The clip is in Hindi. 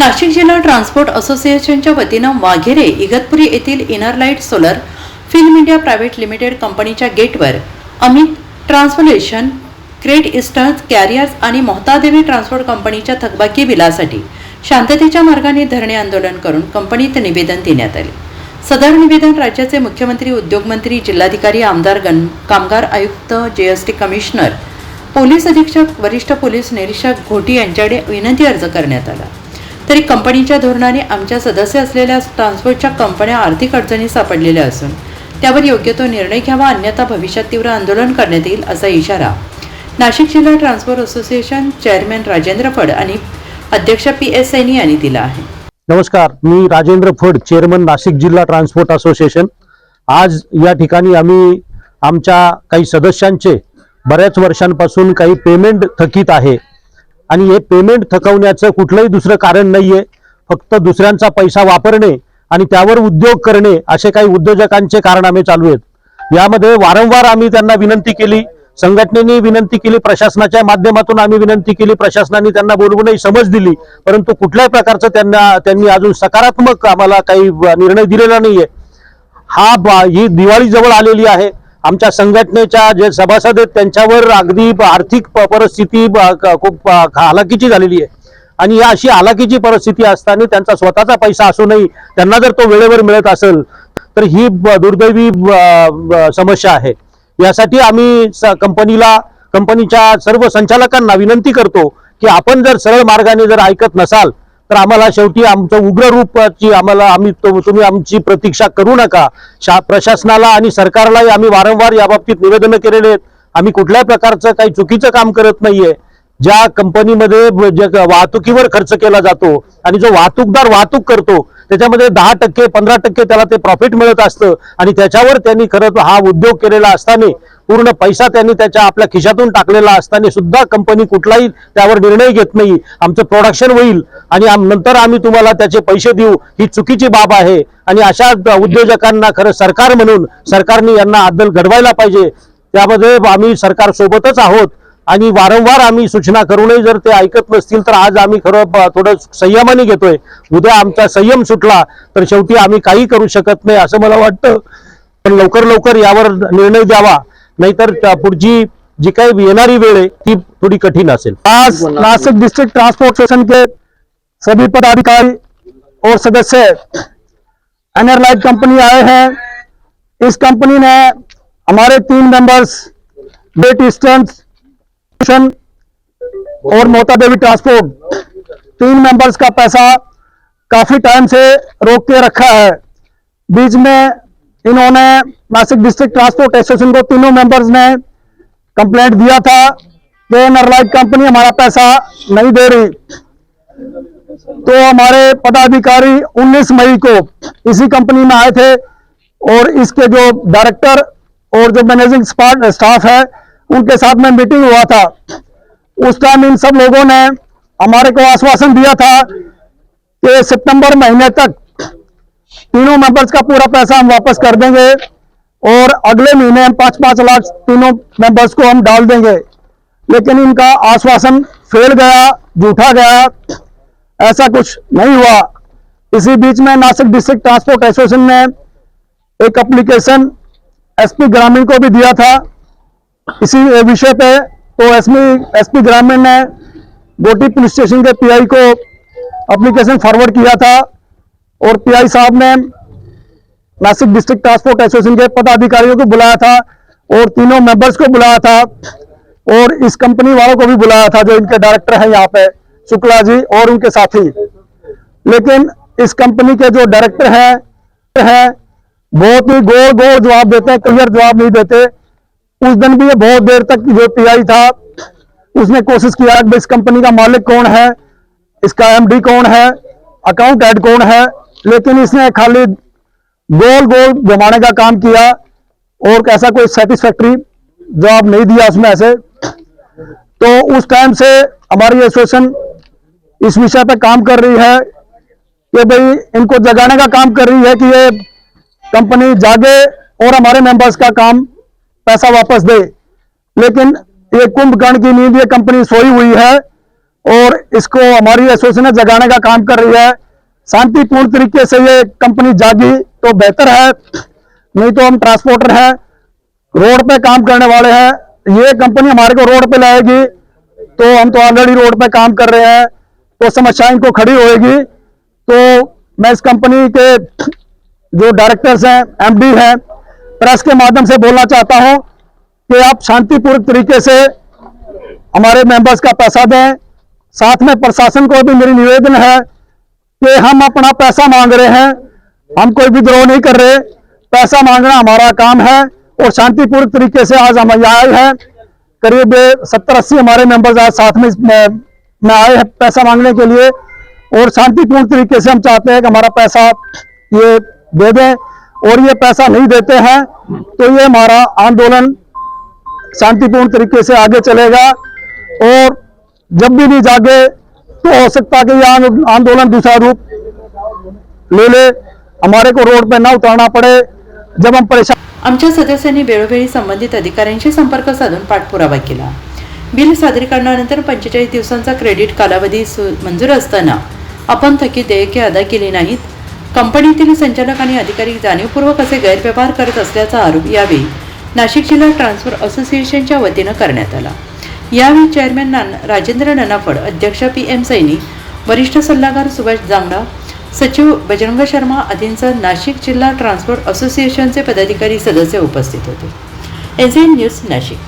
नाशिक जिल्हा ट्रान्सपोर्ट असोसिएशनच्या वतीनं वाघेरे इगतपुरी येथील Innerlight Solar Film India Private Limited कंपनीच्या गेटवर Amit transportation Great Eastern Carriers आणि मोहतादेवी ट्रान्सपोर्ट कंपनीच्या थकबाकी बिलासाठी शांततेच्या मार्गाने धरणे आंदोलन करून कंपनीत निवेदन देण्यात आले. सदर निवेदन राज्याचे मुख्यमंत्री उद्योगमंत्री जिल्हाधिकारी आमदार गण कामगार आयुक्त जीएसटी कमिशनर पोलीस अधीक्षक वरिष्ठ पोलीस निरीक्षक घोटी यांच्याकडे विनंती अर्ज करण्यात आला. तरी कंपनीच्या धोरणाने आमच्या सदस्य असलेल्या ट्रान्सपोर्टच्या कंपन्या आर्थिक अडचणी सापडलेल्या असून त्यावर योग्य तो निर्णय घ्यावा अन्यथा भविष्यात तीव्र आंदोलन करण्यात येईल असा इशारा. नाशिक जिल्हा transport association chairman Rajendra Phad आणि अध्यक्ष पी एस सैनी यांनी दिला आहे. नमस्कार मी राजेंद्र फड चेअरमन नाशिक जिल्हा ट्रान्सपोर्ट असोसिएशन. आज या ठिकाणी आम्ही आमच्या काही सदस्यांचे बऱ्याच वर्षांपासून काही पेमेंट थकीत आहे. आणि हे पेमेंट थकवण्याचं कुठलंही दुसरं कारण नाहीये. फक्त दुसऱ्यांचा पैसा वापरणे आणि त्यावर उद्योग करणे असे काही उद्योजकांचे कारनामे चालू आहेत. यामध्ये वारंवार आम्ही त्यांना विनंती केली. संघटनेने विनंती केली प्रशासनाच्या माध्यमातून आम्ही विनंती केली प्रशासनाने त्यांना बोलवूनही समज दिली परंतु कुठल्याही प्रकारचं त्यांना त्यांनी अजून सकारात्मक आम्हाला काही निर्णय दिलेला नाहीये. हा ही दिवाळी जवळ आलेली आहे. आमच्या संघटनेच्या जे सभासद आहेत त्यांच्यावर अगदी आर्थिक प- परिस्थिती खूप हालाकीची झालेली आहे. आणि या अशी हालाकीची परिस्थिती असताना त्यांचा स्वतःचा पैसा असूनही त्यांना जर तो वेळेवर मिळत असेल तर ही ब- दुर्दैवी समस्या आहे. यासाठी आम्ही स- कंपनीला कंपनीच्या सर्व संचालकांना विनंती करतो की आपण जर सरळ मार्गाने जर ऐकत नसाल तर आम्हाला शेवटी आमचं उग्र रूपाची आम्हाला आम्ही तो- तुम्ही आमची प्रतीक्षा करू नका. शा प्रशासनाला आणि सरकारलाही आम्ही वारंवार या बाबतीत निवेदनं केलेले आहेत. आम्ही कुठल्याही प्रकारचं काही चुकीचं काम करत नाहीये. ज्या कंपनीमध्ये वाहतुकीवर खर्च केला जातो आणि जो वाहतूकदार वाहतूक करतो त्याच्यामध्ये दहा टक्के पंधरा टक्के त्याला ते प्रॉफिट मिळत असतं आणि त्याच्यावर त्यांनी खरं तर हा उद्योग केलेला असताना पूर्ण पैसा त्यांनी त्याच्या आपल्या खिशातून टाकलेला असताना सुद्धा कंपनी कुठलाही त्यावर निर्णय घेत नाही. आमचं प्रोडक्शन होईल आणि आम- नंतर आम्ही तुम्हाला त्याचे पैसे देऊ. ही चुकीची बाब आहे. आणि अशा उद्योजकांना खरं सरकार म्हणून सरकारने यांना अद्दल घडवायला पाहिजे. त्यामध्ये आम्ही सरकार सोबतच आहोत. आणि वारंवार आम्ही सूचना करूनही जर ते ऐकत नसतील तर आज आम्ही खरं थोडं संयमाने घेतोय. उद्या आमचा संयम सुटला तर शेवटी आम्ही काही करू शकत नाही असं मला वाटतं. पण लवकर लवकर यावर निर्णय द्यावा. नाहीतर पुढची जी काही येणारी वेळ आहे, ती थोडी कठीण असेल. आज नासिक डिस्ट्रिक्ट ट्रांसपोर्ट स्टेशन के सभी पदाधिकारी और सदस्य एनरलाइट कंपनी आए हैं। इस कंपनी ने हमारे तीन मेंबर्स ग्रेट ईस्टर्न और मोता देवी ट्रांसपोर्ट तीन मेंबर्स का पैसा काफ़ी टाइम से रोक के रखा है। बीच में इन्होंने नासिक डिस्ट्रिक्ट ट्रांसपोर्ट एसोसिएशन को तीनों मेंबर्स ने कंप्लेंट दिया था कि नरलाइट कंपनी हमारा पैसा नहीं दे रही। तो हमारे पदाधिकारी 19 मई को इसी कंपनी में आए थे और इसके जो डायरेक्टर और जो मैनेजिंग स्टाफ है, उनके साथ में मीटिंग हुआ था। उस टाइम इन सब लोगों ने हमारे को आश्वासन दिया था कि सितंबर महीने तक तीनों मेंबर्स का पूरा पैसा हम वापस कर देंगे। और अगले महीने हम पाँच पाँच लाख तीनों मेंबर्स को हम डाल देंगे। लेकिन इनका आश्वासन फेल गया, झूठा गया, ऐसा कुछ नहीं हुआ। इसी बीच में नासिक डिस्ट्रिक्ट ट्रांसपोर्ट एसोसिएशन ने एक एप्लीकेशन एसपी ग्रामीण को भी दिया था। इसी विषय पे तो एसपी एसपी ग्रामीण ने गोटी पुलिस स्टेशन के पीआई को एप्लीकेशन फॉरवर्ड किया था और पीआई साहब ने नासिक डिस्ट्रिक्ट ट्रांसपोर्ट एसोसिएशन के पदाधिकारियों को बुलाया था और तीनों मेंबर्स को बुलाया था और इस कंपनी वालों को भी बुलाया था जो इनके डायरेक्टर हैं यहाँ पे, शुक्ला जी और उनके साथी। लेकिन इस कंपनी के जो डायरेक्टर हैं हैं, बहुत ही गोल गोल जवाब देते हैं क्लियर जवाब नहीं देते। उस दिन भी ये बहुत देर तक जो पीआई था, उसने कोशिश किया कि इस कंपनी का मालिक कौन है, इसका एमडी कौन है अकाउंट हेड कौन है, लेकिन इसने खाली गोल गोल घुमाने का काम किया और ऐसा कोई सेटिस्फैक्ट्री जवाब नहीं दिया उसमें ऐसे। तो उस टाइम से हमारी एसोसिएशन इस विषय पर काम कर रही है कि भाई इनको जगाने का काम कर रही है कि ये कंपनी जागे और हमारे मेंबर्स का काम पैसा वापस दे। लेकिन ये कुंभकर्ण की नींद ये कंपनी सोई हुई है और इसको हमारी एसोसिएशन जगाने का काम कर रही है। शांतिपूर्ण तरीके से ये कंपनी जागी तो बेहतर है। नहीं तो हम ट्रांसपोर्टर हैं, रोड पे काम करने वाले हैं। ये कंपनी हमारे को रोड पे लाएगी तो हम तो ऑलरेडी रोड पे काम कर रहे हैं तो समस्या इनको खड़ी होएगी। तो मैं इस कंपनी के जो डायरेक्टर्स हैं एमडी हैं प्रेस के माध्यम से बोलना चाहता हूँ कि आप शांतिपूर्वक तरीके से हमारे मेंबर्स का पैसा दें। साथ में प्रशासन को भी मेरी निवेदन है कि हम अपना पैसा मांग रहे हैं। हम कोई विद्रोह नहीं कर रहे। पैसा मांगना हमारा काम है और शांतिपूर्ण तरीके से आज हम यहाँ आए हैं। करीब सत्तर अस्सी हमारे मेंबर्स आज साथ में में आए हैं पैसा मांगने के लिए और शांतिपूर्ण तरीके से हम चाहते हैं कि हमारा पैसा ये दे दें और ये पैसा नहीं देते हैं तो ये हमारा आंदोलन शांतिपूर्ण तरीके से आगे चलेगा और जब भी नहीं जागे तो हो सकता कि यह आंदोलन दूसरा रूप ले ले। हमारे को रोड पे ना उतरना पड़े। जब हम परेशान आमच्या सदस्यांनी वेळोवेळी संबंधित अधिकाऱ्यांशी संपर्क साधून पाठपुरावा केला. बिल सादरीकरणानंतर पंचेचाळीस दिवसांचा क्रेडिट कालावधी सु- मंजूर असताना आपण थकीत देयके अदा केली नाहीत. कंपनीतील संचालक आणि अधिकारी जाणीवपूर्वक असे गैरव्यवहार करत असल्याचा आरोप यावेळी नाशिक जिल्हा ट्रान्सफर असोसिएशनच्या वतीनं करण्यात आला. यावेळी चेअरमॅन नान राजेंद्र ननाफड अध्यक्ष पी एम सैनी वरिष्ठ सल्लागार सुभाष जांगडा सचिव बजरंग शर्मा आदींसह नाशिक जिल्हा ट्रान्सपोर्ट असोसिएशनचे पदाधिकारी सदस्य उपस्थित होते. N news Nashik.